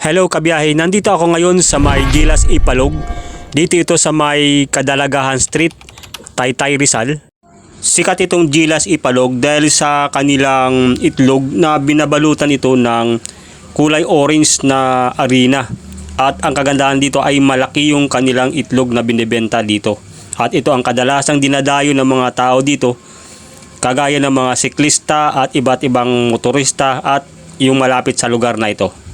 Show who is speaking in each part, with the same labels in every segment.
Speaker 1: Hello kabiyahe, nandito ako ngayon sa may Gilas Ipalog. Dito ito sa may Kadalagahan Street, Taytay Rizal. Sikat itong Gilas Ipalog dahil sa kanilang itlog na binabalutan ito ng kulay orange na arena. At ang kagandahan dito ay malaki yung kanilang itlog na binibenta dito. At ito ang kadalasang dinadayo ng mga tao dito kagaya ng mga siklista at iba't ibang motorista at yung malapit sa lugar na ito.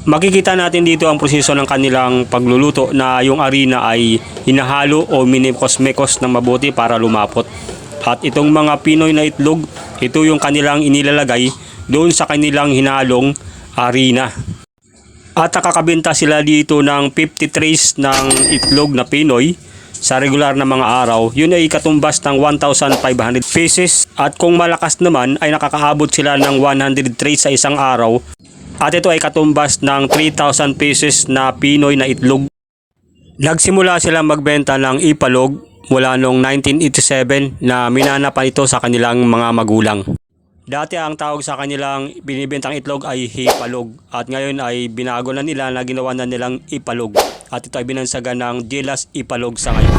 Speaker 1: Makikita natin dito ang proseso ng kanilang pagluluto na yung arena ay hinahalo o minimekos-mekos ng mabuti para lumapot. At itong mga Pinoy na itlog, ito yung kanilang inilalagay doon sa kanilang hinalong arena. At nakakabenta sila dito ng 50 trays ng itlog na Pinoy sa regular na mga araw. Yun ay katumbas ng 1,500 pieces. At kung malakas naman ay nakakaabot sila ng 100 trays sa isang araw. At ito ay katumbas ng 3,000 pieces na Pinoy na itlog. Nagsimula silang magbenta ng ipalog mula noong 1987 na minana pa ito sa kanilang mga magulang. Dati ang tawag sa kanilang binibentang itlog ay hipalog at ngayon ay binago na nila na ginawa na nilang ipalog at ito ay binansagan ng Gilas ipalog sa ngayon.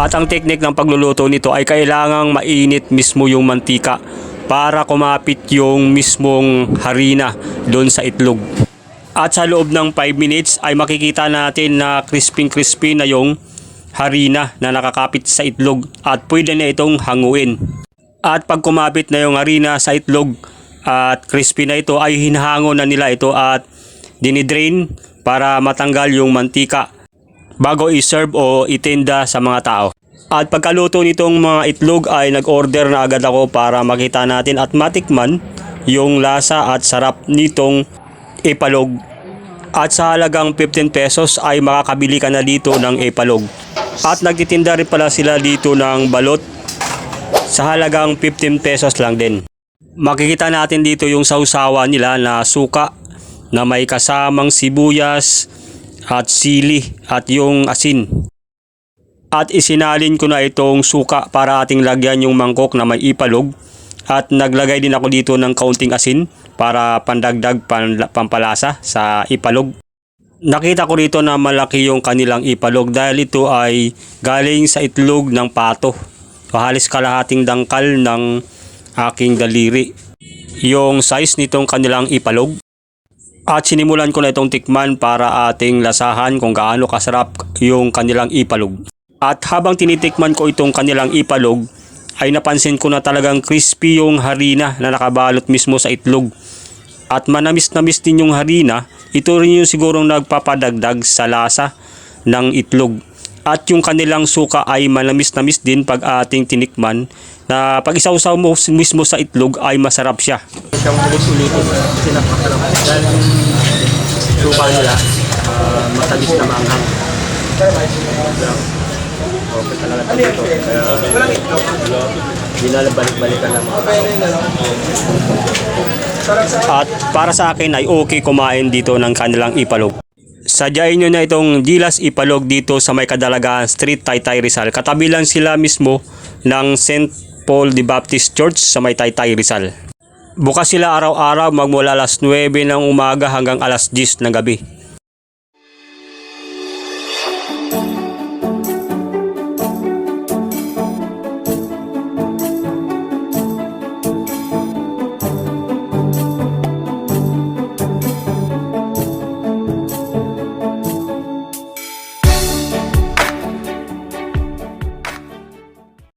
Speaker 1: At ang teknik ng pagluluto nito ay kailangang mainit mismo yung mantika para kumapit yung mismong harina doon sa itlog. At sa loob ng 5 minutes ay makikita natin na crispy crispy na yung harina na nakakapit sa itlog at pwede na itong hanguin. At pag kumapit na yung harina sa itlog at crispy na ito ay hinahango na nila ito at dinidrain para matanggal yung mantika bago i-serve o itinda sa mga tao. At pagkaluto nitong mga itlog ay nag-order na agad ako para makita natin at matikman yung lasa at sarap nitong ipalog. At sa halagang 15 pesos ay makakabili ka na dito ng ipalog. At nagtitinda rin pala sila dito ng balot sa halagang 15 pesos lang din. Makikita natin dito yung sausawa nila na suka na may kasamang sibuyas at sili at yung asin. At isinalin ko na itong suka para ating lagyan yung mangkok na may ipalog. At naglagay din ako dito ng kaunting asin para pandagdag pan- pampalasa sa ipalog. Nakita ko rito na malaki yung kanilang ipalog dahil ito ay galing sa itlog ng pato. So, halos kalahating dangkal ng aking daliri. Yung size nitong kanilang ipalog. At sinimulan ko na itong tikman para ating lasahan kung gaano kasarap yung kanilang ipalog. At habang tinitikman ko itong kanilang ipalog, ay napansin ko na talagang crispy yung harina na nakabalot mismo sa itlog. At manamis-namis din yung harina, ito rin yung sigurong nagpapadagdag sa lasa ng itlog. At yung kanilang suka ay manamis-namis din pag ating tinikman na pag isawsaw mo mismo sa itlog ay masarap siya.
Speaker 2: siyang ulit-ulitin kasi napakasarap. Dahil suka nila, uh, matamis na maanghang. Okay talaga ito dito. Kaya binalabalik-balikan lang.
Speaker 1: At para sa akin ay okay kumain dito ng kanilang ipalog. Sadyain nyo na itong Gilas Ipalog dito sa may Kadalagaan Street, Taytay Rizal. Katabi lang sila mismo ng St. Paul the Baptist Church sa may Taytay Rizal. Bukas sila araw-araw magmula alas 9 ng umaga hanggang alas 10 ng gabi.